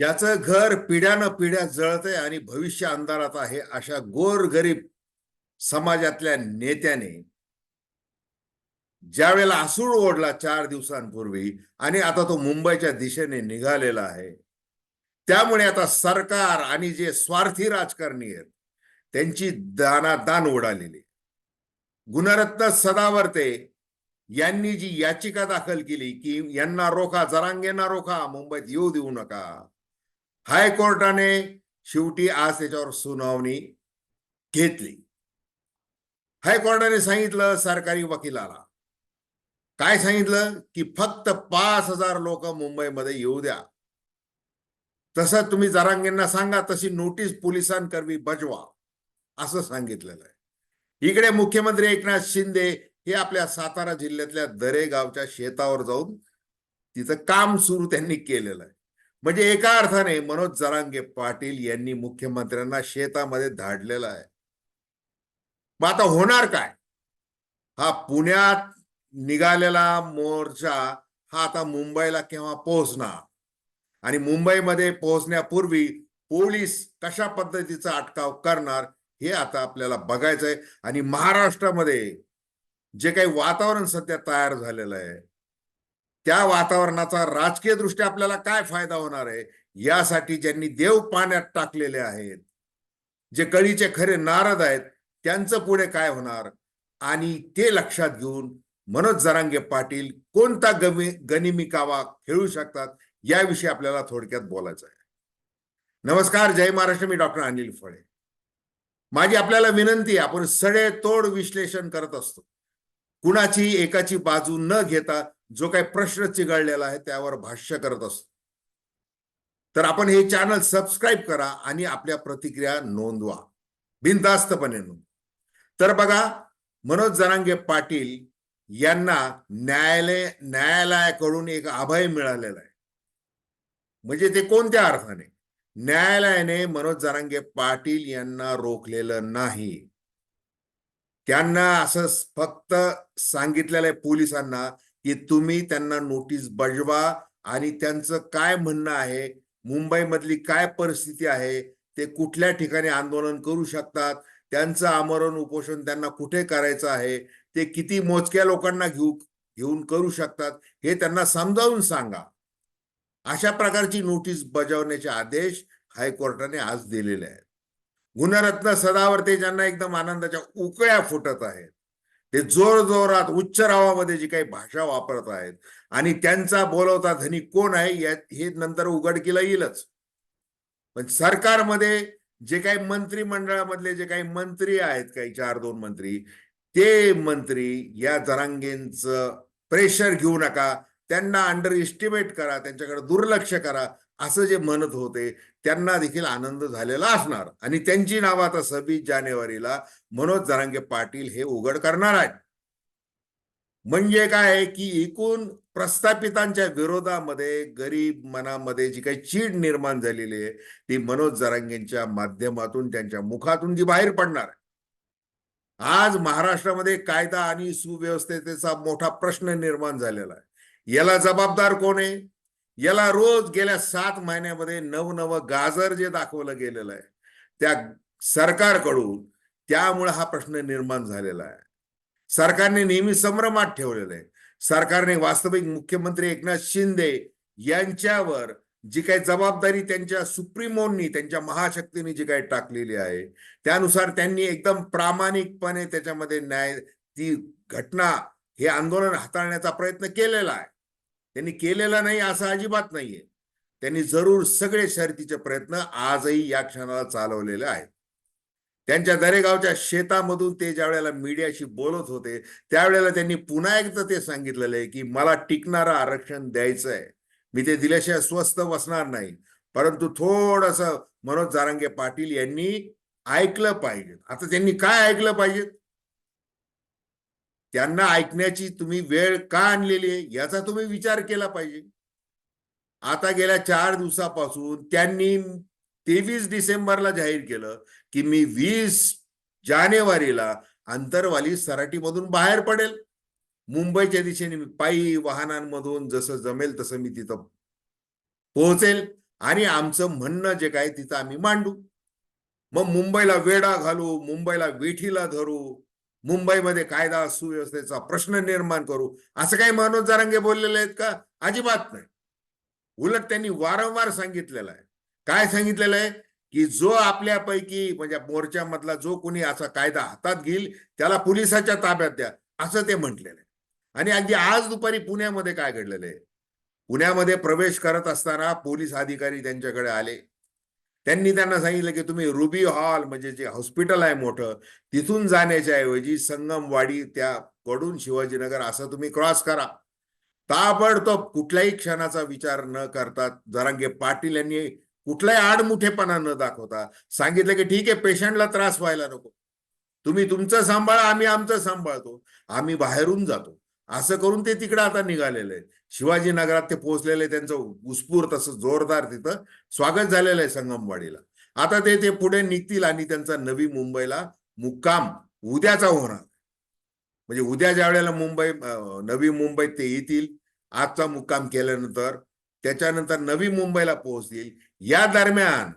याचं घर पिढ्यानं पिढ्या जळतंय आणि भविष्य अंधारात आहे अशा गोरगरीब समाजातल्या नेत्याने ज्या वेळेला आसूड ओढला चार दिवसांपूर्वी आणि आता तो मुंबईच्या दिशेने निघालेला आहे त्यामुळे आता सरकार आणि जे स्वार्थी राजकारणी आहेत त्यांची दानादान उडालेली गुणरत्न सदावर्ते यांनी जी याचिका दाखल केली की यांना रोखा जरांगेंना रोखा मुंबईत येऊ देऊ नका हायकोर्टाने शेवटी आज त्याच्यावर सुनावणी घेतली. हायकोर्टाने सांगितलं सरकारी वकिलाला. काय सांगितलं? की फक्त पाच हजार लोक मुंबईमध्ये येऊ द्या. तसं तुम्ही जरांगींना सांगा तशी नोटीस पोलिसांकरवी बजवा. असं सांगितलेलं आहे. इकडे मुख्यमंत्री एकनाथ शिंदे हे आपल्या सातारा जिल्ह्यातल्या दरेगावच्या शेतावर जाऊन तिचं काम सुरू त्यांनी केलेलं आहे. म्हणजे एका अर्थाने मनोज जरांगे पाटील यांनी मुख्यमंत्र्यांना शेतामध्ये धाडलेलं आहे. मग आता होणार काय? हा पुण्यात निघालेला मोर्चा हा आता मुंबईला केव्हा पोहोचणार? आणि मुंबईमध्ये पोहोचण्यापूर्वी पोलीस कशा पद्धतीचा अटकाव करणार हे आता आपल्याला बघायचंय. आणि महाराष्ट्रामध्ये जे काही वातावरण सध्या तयार झालेलं आहे त्या वातावरणाचा राजकीय दृष्ट्या आपल्याला काय फायदा होणार आहे? यासाठी ज्यांनी देव पाण्यात टाकलेले आहेत जे कळीचे खरे नारद आहेत त्यांचं पुढे काय होणार? आणि ते लक्षात घेऊन मनोज जरांगे पाटील कोणता गमी गनिमी कावा खेळू शकतात? याविषयी आपल्याला थोडक्यात बोलायचं आहे. नमस्कार जय महाराष्ट्र. मी डॉक्टर अनिल फळे. माझी आपल्याला विनंती आहे आपण सडेतोड विश्लेषण करत असतो. कुणाची एकाची बाजू न घेता जो काही प्रश्न चिघळलेला आहे त्यावर भाष्य करत असतो. तर आपण हे चॅनल सबस्क्राईब करा आणि आपल्या प्रतिक्रिया नोंदवा. बिनधास्तपणे नोंद तर बघा मनोज जरांगे पाटील यांना न्यायालय न्यायालयाकडून एक अभय मिळालेलं आहे. म्हणजे ते कोणत्या अर्थाने? न्यायालयाने मनोज जरांगे पाटील यांना रोखलेलं नाही. त्यांना असं फक्त सांगितलेलं आहे पोलिसांना की तुम्ही त्यांना नोटीस बजवा आणि त्यांचं काय म्हणणं आहे मुंबईमधली काय परिस्थिती आहे ते कुठल्या ठिकाणी आंदोलन करू शकतात त्यांचं आमरण उपोषण त्यांना कुठे करायचं आहे ते किती मोजक्या लोकांना घेऊ घेऊन करू शकतात हे त्यांना समजावून सांगा. अशा प्रकारची नोटीस बजावण्याचे आदेश हायकोर्टाने आज दिलेले आहेत. गुणरत्न सदावर्ते ज्यांना एकदम आनंदाच्या उकळ्या फुटत आहेत. ते जोर जोरात उच्च रावामध्ये जी काही भाषा वापरत आहेत आणि त्यांचा बोलवता धनी कोण आहे हे नंतर उघडकीला येईलच. पण सरकारमध्ये जे काही मंत्रिमंडळामधले जे काही मंत्री आहेत काही चार दोन मंत्री ते मंत्री या जरांगेंचं प्रेशर घेऊ नका. त्यांना अंडर एस्टिमेट करा त्यांच्याकडे दुर्लक्ष करा. असं जे म्हणत होते त्यांना देखील आनंद झालेला असणार. आणि त्यांची नावं आता सव्वीस जानेवारीला मनोज जरांगे पाटील हे उघड करणार आहेत. म्हणजे काय आहे की एकूण प्रस्थापितांच्या विरोधामध्ये गरीब मनामध्ये जी काही चीड निर्माण झालेली आहे ती मनोज जरांगेंच्या माध्यमातून त्यांच्या मुखातून जी बाहेर पडणार आहे. आज महाराष्ट्रामध्ये कायदा आणि सुव्यवस्थेचा मोठा प्रश्न निर्माण झालेला आहे. याला जबाबदार कोण आहे? याला रोज गेल्या सात महिन्यामध्ये नवनवं गाजर जे दाखवलं गेलेलं आहे त्या सरकारकडून त्यामुळे हा प्रश्न निर्माण झालेला आहे. सरकारने नेहमी संभ्रमात ठेवलेलं आहे. सरकारने वास्तविक मुख्यमंत्री एकनाथ शिंदे यांच्यावर जी काही जबाबदारी त्यांच्या सुप्रीमोंनी त्यांच्या महाशक्तीने जी काही टाकलेली आहे त्यानुसार त्यांनी एकदम प्रामाणिकपणे त्याच्यामध्ये न्याय ती घटना हे आंदोलन हाताळण्याचा प्रयत्न केलेला आहे. त्यांनी केलेला नाही असं अजिबात नाहीये. त्यांनी जरूर सगळे शर्तीचे प्रयत्न आजही या क्षणाला चालवलेले आहेत. त्यांच्या दरेगावच्या शेतामधून ते ज्या वेळेला मीडियाशी बोलत होते त्यावेळेला त्यांनी पुन्हा एकदा ते सांगितलेलं आहे की मला टिकणारं आरक्षण द्यायचं आहे मी ते दिल्याशिवाय स्वस्त बसणार नाही. परंतु थोडस मनोज जारांगे पाटील यांनी ऐकलं पाहिजे. आता त्यांनी काय ऐकलं पाहिजे? त्यांना ऐकण्याची तुम्ही वेळ का आणलेली आहे? याचा तुम्ही विचार केला पाहिजे. आता गेल्या चार दिवसापासून त्यांनी तेवीस डिसेंबरला जाहीर केलं की मी वीस जानेवारीला अंतरवाली सराटीमधून बाहेर पडेल. मुंबईच्या दिशेने पायी वाहनांमधून जसं जमेल तसं मी तिथं पोहोचेल आणि आमचं म्हणणं जे काय तिथं आम्ही मांडू. मग मुंबईला वेडा घालू मुंबईला वेठीला धरू मुंबईमध्ये कायदा सुव्यवस्थेचा प्रश्न निर्माण करू. असं काही मनोज जरांगे बोललेले आहेत का? अजिबात नाही. उलट त्यांनी वारंवार सांगितलेलं आहे. काय सांगितलेलं आहे? की जो आपल्यापैकी म्हणजे मोर्चामधला जो कोणी असा कायदा हातात घेईल त्याला पोलिसाच्या ताब्यात द्या असं ते म्हटलेलं आहे. आणि अगदी आज दुपारी पुण्यामध्ये काय घडलेलं आहे? पुण्यामध्ये प्रवेश करत असताना पोलीस अधिकारी त्यांच्याकडे आले. त्यांनी त्यांना सांगितलं की तुम्ही रुबी हॉल म्हणजे जे हॉस्पिटल आहे मोठं तिथून जाण्याच्या ऐवजी संगमवाडी त्या कडून शिवाजीनगर असं तुम्ही क्रॉस करा. ताबडतोब कुठल्याही क्षणाचा विचार न करता जरांगे पाटील यांनी कुठलाही आडमुठेपणा न दाखवता सांगितलं की ठीक आहे पेशंटला त्रास व्हायला नको. तुम्ही तुमचं सांभाळा आम्ही आमचं सांभाळतो. आम्ही बाहेरून जातो. असं करून ते तिकडे आता निघालेलं आहे शिवाजीनगरात ते पोहोचलेले त्यांचं उत्स्फूर्त तसं जोरदार तिथं स्वागत झालेलं आहे संगमवाडीला. आता ते ते पुढे निघतील आणि त्यांचा नवी मुंबईला मुक्काम उद्याचा होणार. म्हणजे उद्या ज्या वेळेला मुंबई नवी मुंबईत ते येतील आजचा मुक्काम केल्यानंतर त्याच्यानंतर नवी मुंबईला पोहोचतील. या दरम्यान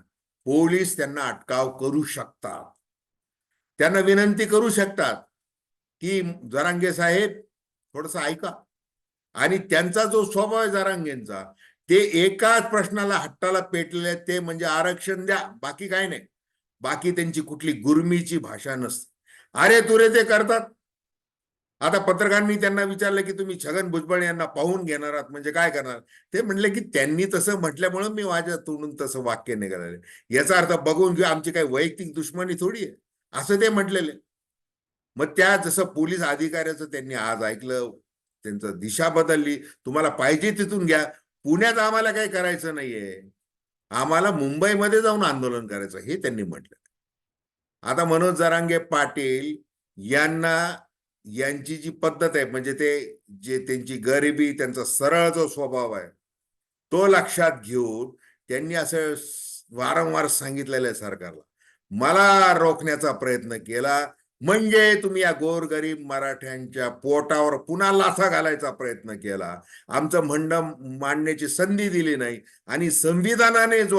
पोलीस त्यांना अटकाव करू शकतात. त्यांना विनंती करू शकतात की जरांगे साहेब थोडस ऐका. आणि त्यांचा जो स्वभाव आहे जरांगेंचा ते एकाच प्रश्नाला हट्टाला पेटलेले ते म्हणजे आरक्षण द्या बाकी काय नाही. बाकी त्यांची कुठली गुरमीची भाषा नसते. अरे तुरे ते करतात. आता पत्रकारांनी त्यांना विचारलं की तुम्ही छगन भुजबळ यांना पाहून घेणार आहात म्हणजे काय करणार? ते म्हणले की त्यांनी तसं म्हटल्यामुळे मी माझ्या तोंडून तसं वाक्य निघालेलं याचा अर्थ बघून घेऊ आमची काही वैयक्तिक दुश्मनी थोडी आहे. असं ते म्हटलेले. मग त्या जसं पोलीस अधिकाऱ्याचं त्यांनी आज ऐकलं त्यांचं दिशा बदलली तुम्हाला पाहिजे तिथून घ्या. पुण्यात आम्हाला काही करायचं नाहीये. आम्हाला मुंबईमध्ये जाऊन आंदोलन करायचं हे त्यांनी म्हटलं. आता मनोज जरांगे पाटील यांना यांची जी पद्धत आहे म्हणजे ते जे त्यांची गरिबी त्यांचा सरळ जो स्वभाव आहे तो लक्षात घेऊन त्यांनी असं वारंवार सांगितलेलं आहे सरकारला. मला रोखण्याचा प्रयत्न केला. म्हणजे तुम्ही या गोरगरीब मराठ्यांच्या पोटावर पुन्हा लाथा घालायचा प्रयत्न केला. आमचं म्हणणं मांडण्याची संधी दिली नाही. आणि संविधानाने जो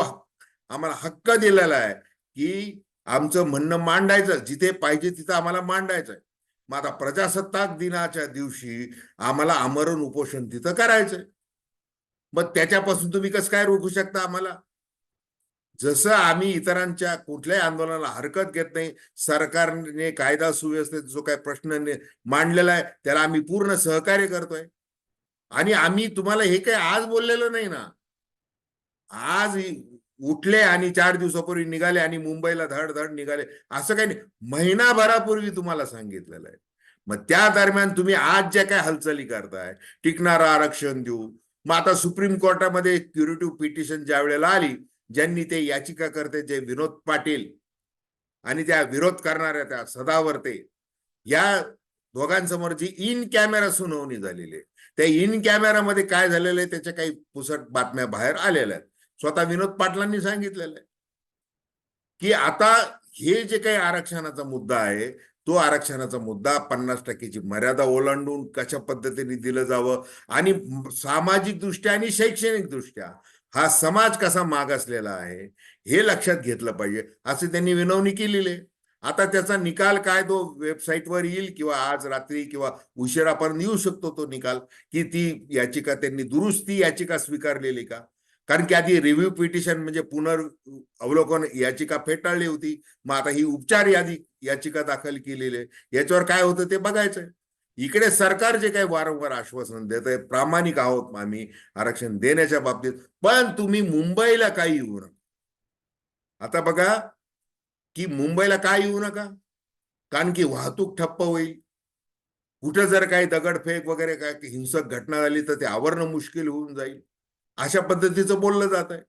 आम्हाला हक्क दिलेला आहे की आमचं म्हणणं मांडायचं जिथे पाहिजे तिथं आम्हाला मांडायचं आहे मग आता प्रजासत्ताक दिनाच्या दिवशी आम्हाला आमरण उपोषण तिथं करायचंय. मग त्याच्यापासून तुम्ही कसं काय रोखू शकता आम्हाला? जसं आम्ही इतरांच्या कुठल्याही आंदोलनाला हरकत घेत नाही सरकारने कायदा सुव्यवस्थेत जो काही प्रश्न मांडलेला आहे त्याला आम्ही पूर्ण सहकार्य करतोय. आणि आम्ही तुम्हाला हे काही आज बोललेलं नाही ना. आज उठले आणि चार दिवसापूर्वी निघाले आणि मुंबईला धड धड निघाले. असं काही नाही. महिनाभरापूर्वी तुम्हाला सांगितलेलं आहे. मग त्या दरम्यान तुम्ही आज ज्या काय हालचाली करताय टिकणारं आरक्षण देऊ मग आता सुप्रीम कोर्टामध्ये क्युरेटिव्ह पिटिशन ज्या वेळेला आली ज्यांनी ते याचिका करते जे विनोद पाटील आणि त्या विरोध करणाऱ्या त्या सदावर्ते या दोघांसमोर जी इन कॅमेरा सुनावणी झालेली आहे. त्या इन कॅमेरामध्ये काय झालेलं आहे त्याच्या काही पुसट बातम्या बाहेर आलेल्या आहेत. स्वतः विनोद पाटलांनी सांगितलेलं आहे. की आता हे जे काही आरक्षणाचा मुद्दा आहे तो आरक्षणाचा मुद्दा पन्नास टक्केची मर्यादा ओलांडून कशा पद्धतीने दिलं जावं? आणि सामाजिक दृष्ट्या आणि शैक्षणिक दृष्ट्या हा समाज कसा मागासलेला आहे हे लक्षात घेतलं पाहिजे. असे त्यांनी विनवणी केलेली आहे. आता त्याचा निकाल काय? तो वेबसाईटवर येईल किंवा आज रात्री किंवा उशिरापर्यंत येऊ शकतो तो निकाल. की ती याचिका त्यांनी दुरुस्ती याचिका स्वीकारलेली का? कारण की आधी रिव्ह्यू पिटिशन म्हणजे पुनर अवलोकन याचिका फेटाळली होती. मग आता ही उपचार यादी याचिका दाखल केलेली आहे. याच्यावर काय होतं ते बघायचंय. इकडे सरकार जे काही वारंवार आश्वासन देत आहे प्रामाणिक आहोत आम्ही आरक्षण देण्याच्या बाबतीत. पण तुम्ही मुंबईला काही येऊ नका? आता बघा की मुंबईला काय येऊ नका? कारण की वाहतूक ठप्प होईल. कुठं जर काही दगडफेक वगैरे काय हिंसक घटना झाली तर ते आवरणं मुश्किल होऊन जाईल. अशा पद्धतीचं बोललं जात आहे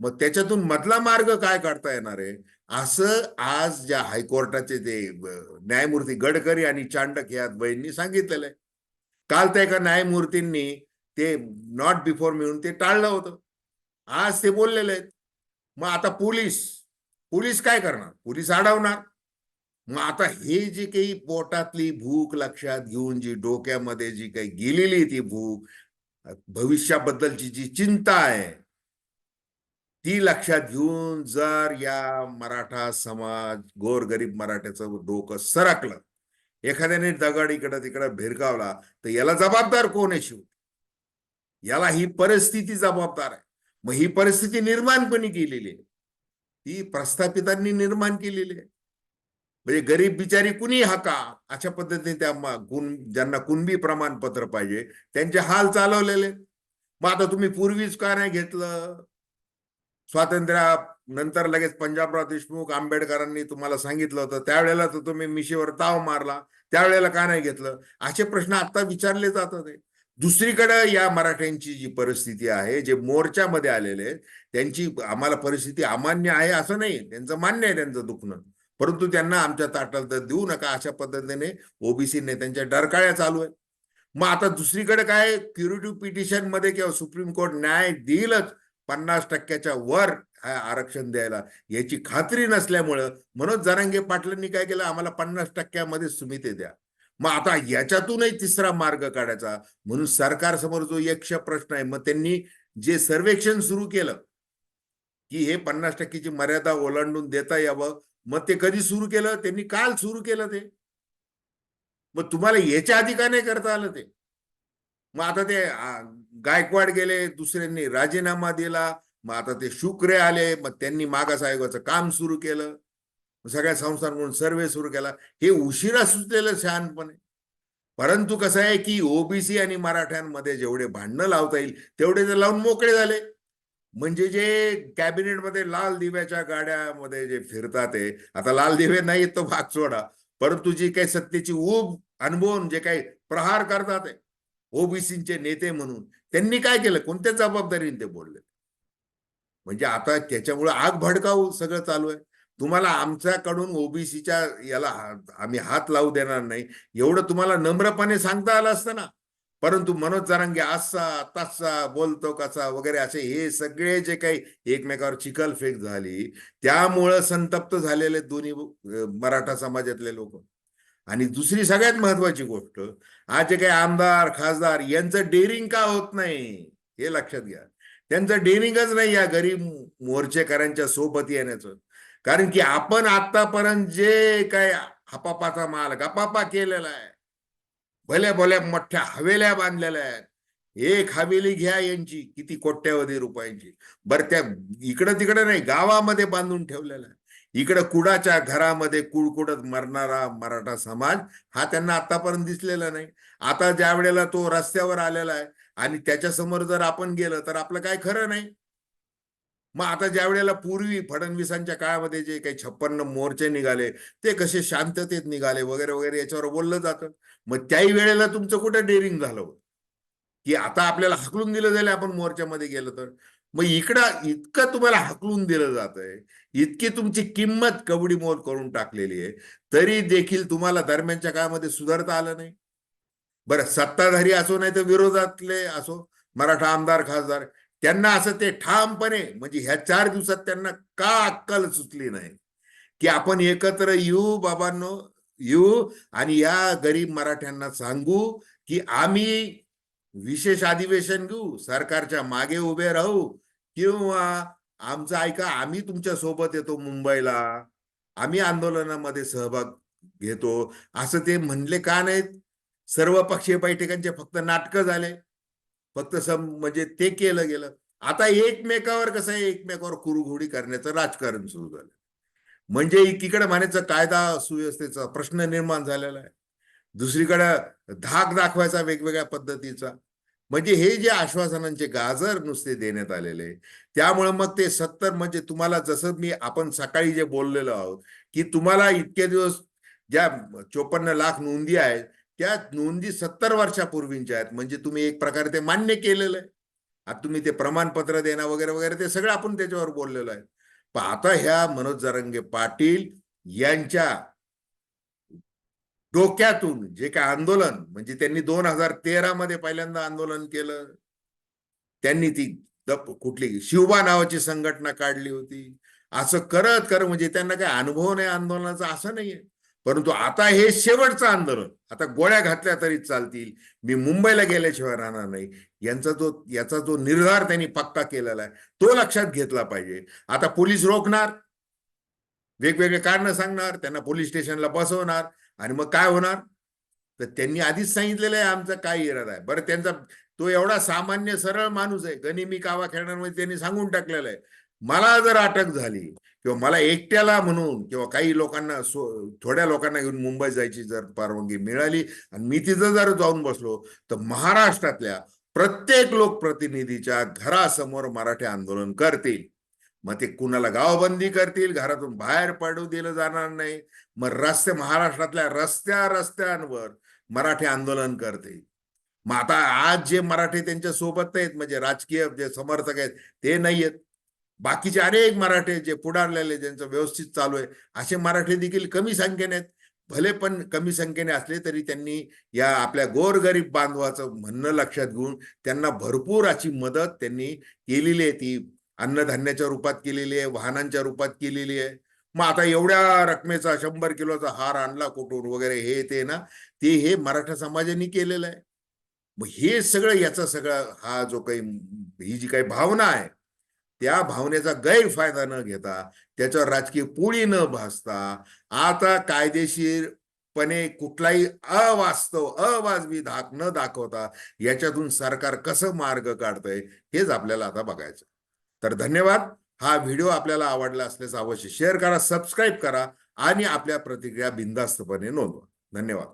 मग त्याच्यातून मधला मार्ग काय काढता येणार आहे? असं आज ज्या हायकोर्टाचे ते न्यायमूर्ती गडकरी आणि चांडक या बहिणींनी सांगितलेलं आहे. काल त्या एका न्यायमूर्तींनी ते नॉट बिफोर मिळून ते टाळलं होतं. आज ते बोललेले आहेत. मग आता पोलीस पोलीस काय करणार? पोलीस अडवणार. मग आता हे जी काही पोटातली भूक लक्षात घेऊन जी डोक्यामध्ये जी काही गेलेली ती भूक भविष्याबद्दलची जी चिंता आहे ती लक्षात घेऊन जर या मराठा समाज गोरगरीब मराठ्याचं डोकं सरकलं एखाद्याने दगड इकडं तिकडं भिरकावला तर याला जबाबदार कोण आहे शेवटी? याला ही परिस्थिती जबाबदार आहे. मग ही परिस्थिती निर्माण कोणी केलेली आहे. ती प्रस्थापितांनी निर्माण केलेली आहे. म्हणजे गरीब बिचारी कुणी हाका अशा पद्धतीने त्या गुण कुण ज्यांना कुणबी प्रमाणपत्र पाहिजे त्यांचे हाल चालवलेले मग आता तुम्ही पूर्वीच का नाही घेतलं? स्वातंत्र्या नंतर लगेच पंजाबराव देशमुख आंबेडकरांनी तुम्हाला सांगितलं होतं. त्यावेळेला तर तुम्ही मिशीवर ताव मारला. त्यावेळेला का नाही घेतलं? असे प्रश्न आता विचारले जातात दुसरीकडे या मराठ्यांची जी परिस्थिती आहे जे मोर्चामध्ये आलेले आहेत, त्यांची आम्हाला परिस्थिती अमान्य आहे असं नाही. त्यांचं मान्य आहे त्यांचं दुखणं. परंतु त्यांना आमच्या ताटाला तर देऊ नका अशा पद्धतीने ओबीसी नेत्यांच्या डरकाळ्या चालू आहे मग आता दुसरीकडे काय? क्युरेटिव्ह पिटिशनमध्ये किंवा सुप्रीम कोर्ट न्याय देईलच. पन्नास टक्क्याच्या वर आरक्षण द्यायला याची खात्री नसल्यामुळं मनोज जरांगे पाटलांनी काय केलं? आम्हाला पन्नास टक्क्यामध्ये सुमिते द्या. मग आता याच्यातूनही तिसरा मार्ग काढायचा. म्हणून सरकारसमोर जो यक्ष प्रश्न आहे मग त्यांनी जे सर्वेक्षण सुरू केलं की हे पन्नास टक्केची मर्यादा ओलांडून देता यावं. मग ते कधी सुरू केलं? त्यांनी काल सुरू केलं ते. मग तुम्हाला याच्या आधी का नाही करता आलं ते? मग आता ते गायकवाड गेले दुसऱ्यांनी राजीनामा दिला मग आता ते शुक्रे आले मग त्यांनी मागास आयोगाचं काम सुरू केलं. सगळ्या संस्थांकडून सर्वे सुरू केला. हे उशिरा सुचलेलं शहाणपणे. परंतु कसं आहे की ओबीसी आणि मराठ्यांमध्ये जेवढे भांडणं लावता येईल तेवढे ते लावून मोकळे झाले. म्हणजे जे कॅबिनेटमध्ये लाल दिव्याच्या गाड्यामध्ये जे फिरतात ते आता लाल दिवे नाही तो भाग सोडा. परंतु जी काही सत्तेची ऊब अनुभवून जे काही प्रहार करतात ओबीसीचे नेते म्हणून त्यांनी काय केलं? कोणत्या जबाबदारीने ते बोलले? म्हणजे आता त्याच्यामुळे आग भडकावू सगळं चालू आहे. तुम्हाला आमच्याकडून ओबीसीच्या याला आम्ही हात लावू देणार नाही. एवढं तुम्हाला नम्रपणे सांगता आलं असतं ना. परंतु मनोज जरांगे असा तसा बोलतो कसा वगैरे असे हे सगळे जे काही एकमेकावर चिखलफेक झाली त्यामुळं संतप्त झालेले दोन्ही मराठा समाजातले लोक. आणि दुसरी सगळ्यात महत्वाची गोष्ट आज जे काही आमदार खासदार यांचं डेअरिंग का होत नाही हे लक्षात घ्या. त्यांचं डेअरिंगच नाही या गरीब मोर्चेकरांच्या सोबत येण्याचं. कारण की आपण आतापर्यंत जे काय हपापाचा माल गपापा केलेला आहे भल्या भल्या मोठ्या हवेल्या बांधलेल्या आहेत. एक हवेली घ्या यांची किती कोट्यावधी रुपयांची. बरं त्या इकडं तिकडं नाही गावामध्ये बांधून ठेवलेलं आहे. इकडं कुडाच्या घरामध्ये कुडकुडत मरणारा मराठा समाज हा त्यांना आतापर्यंत दिसलेला नाही. आता ज्या वेळेला तो रस्त्यावर आलेला आहे आणि त्याच्यासमोर जर आपण गेलं तर आपलं काय खरं नाही? मग आता ज्या वेळेला पूर्वी फडणवीसांच्या काळामध्ये जे काही छप्पन्न मोर्चे निघाले ते कसे शांततेत निघाले वगैरे वगैरे याच्यावर बोललं जातं. मग त्याही वेळेला तुमचं कुठं डेअरिंग झालं होतं? की आता आपल्याला हकलून दिलं जाईल आपण मोर्चामध्ये गेलं तर. मग इकडं इतकं तुम्हाला हकलून दिलं जात आहे इतकी तुमची किंमत कवडी मोल करून टाकलेली आहे तरी देखील तुम्हाला दरम्यानच्या काळामध्ये सुधारता आलं नाही. बरं सत्ताधारी असो नाही तर विरोधातले असो मराठा आमदार खासदार त्यांना असं ते ठामपणे म्हणजे ह्या चार दिवसात त्यांना का अक्कल सुचली नाही? की आपण एकत्र येऊ बाबांनो येऊ आणि या गरीब मराठ्यांना सांगू की आम्ही विशेष अधिवेशन घेऊ सरकारच्या मागे उभे राहू किंवा आमचं ऐका आम्ही तुमच्यासोबत येतो मुंबईला. आम्ही आंदोलनामध्ये सहभाग घेतो. असं ते म्हणले का नाहीत? सर्व पक्षीय बैठकांचे फक्त नाटकं झाले. फक्त सम म्हणजे ते केलं गेलं. आता एकमेकावर कसं आहे? एकमेकावर कुरुघोडी करण्याचं राजकारण सुरू झालं. म्हणजे एकीकडे म्हणायचं कायदा सुव्यवस्थेचा प्रश्न निर्माण झालेला आहे. दुसरीकडं धाक दाखवायचा वेगवेगळ्या पद्धतीचा. म्हणजे हे जे आश्वासनांचे गाजर नुसते देण्यात आलेले त्यामुळे मग ते सत्तर म्हणजे तुम्हाला जसं मी आपण सकाळी जे बोललेलो आहोत की तुम्हाला इतके दिवस ज्या चोपन्न लाख नोंदी आहेत त्या नोंदी सत्तर वर्षापूर्वींच्या आहेत. म्हणजे तुम्ही एक प्रकारे ते मान्य केलेलं आहे. आता तुम्ही ते प्रमाणपत्र देणं वगैरे वगैरे ते सगळं आपण त्याच्यावर बोललेलो आहे. पण आता ह्या मनोज जरंगे पाटील यांच्या डोक्यातून जे काय आंदोलन म्हणजे त्यांनी दोन हजार तेरा मध्ये पहिल्यांदा आंदोलन केलं. त्यांनी ती दप कुठली शिवबा नावाची संघटना काढली होती. असं करत करत म्हणजे त्यांना काही अनुभव नाही आंदोलनाचा असं नाहीये. परंतु आता हे शेवटचं आंदोलन आता गोळ्या घातल्या तरी चालतील. मी मुंबईला गेल्याशिवाय राहणार नाही. यांचा जो याचा जो निर्धार त्यांनी पक्का केलेला आहे तो लक्षात घेतला पाहिजे. आता पोलीस रोखणार. वेगवेगळे कारण सांगणार त्यांना पोलीस स्टेशनला बसवणार. आणि मग काय होणार? तर त्यांनी आधीच सांगितलेलं आहे आमचा काय इरादा आहे. बरं त्यांचा तो एवढा सामान्य सरळ माणूस आहे. गनिमी कावा खेळण्यामध्ये त्यांनी सांगून टाकलेलं आहे. मला जर अटक झाली किंवा मला एकट्याला म्हणून किंवा काही लोकांना सो- थोड्या लोकांना घेऊन मुंबई जायची जर परवानगी मिळाली आणि मी तिथं जर जाऊन बसलो तर महाराष्ट्रातल्या प्रत्येक लोकप्रतिनिधीच्या घरासमोर मराठी आंदोलन करतील. मग ते कुणाला गावबंदी करतील घरातून बाहेर पडू दिलं जाणार नाही. मग रस्ते महाराष्ट्रातल्या रस्त्या रस्त्यांवर मराठी आंदोलन करते. मग आता आज जे मराठी त्यांच्यासोबत आहेत म्हणजे राजकीय जे समर्थक आहेत ते नाही आहेत बाकीचे अनेक मराठे जे पुढारलेले ज्यांचं व्यवस्थित चालू आहे असे मराठी देखील कमी संख्येने आहेत. भले पण कमी संख्येने असले तरी त्यांनी या आपल्या गोरगरीब बांधवाचं म्हणणं लक्षात घेऊन त्यांना भरपूर अशी मदत त्यांनी केलेली आहे ती अन्नधान्याच्या रूपात केलेली आहे वाहनांच्या रूपात केलेली आहे. मग आता एवढ्या रकमेचा शंभर किलोचा हार आणला कुठून वगैरे हे ते ना ते हे मराठा समाजाने केलेलं आहे. मग हे सगळं याचा सगळा हा जो काही ही जी काही भावना आहे त्या भावनेचा गैरफायदा न घेता त्याच्यावर राजकीय पोळी न भासता आता कायदेशीरपणे कुठलाही अवास्तव अवाजवी धाक न दाखवता याच्यातून सरकार कसं मार्ग काढतंय हेच आपल्याला आता बघायचं तर धन्यवाद. हा व्हिडिओ आपल्याला आवडला असल्यास अवश्य शेअर करा सबस्क्राईब करा आणि आपल्या प्रतिक्रिया बिनधास्तपणे नोंदवा. धन्यवाद.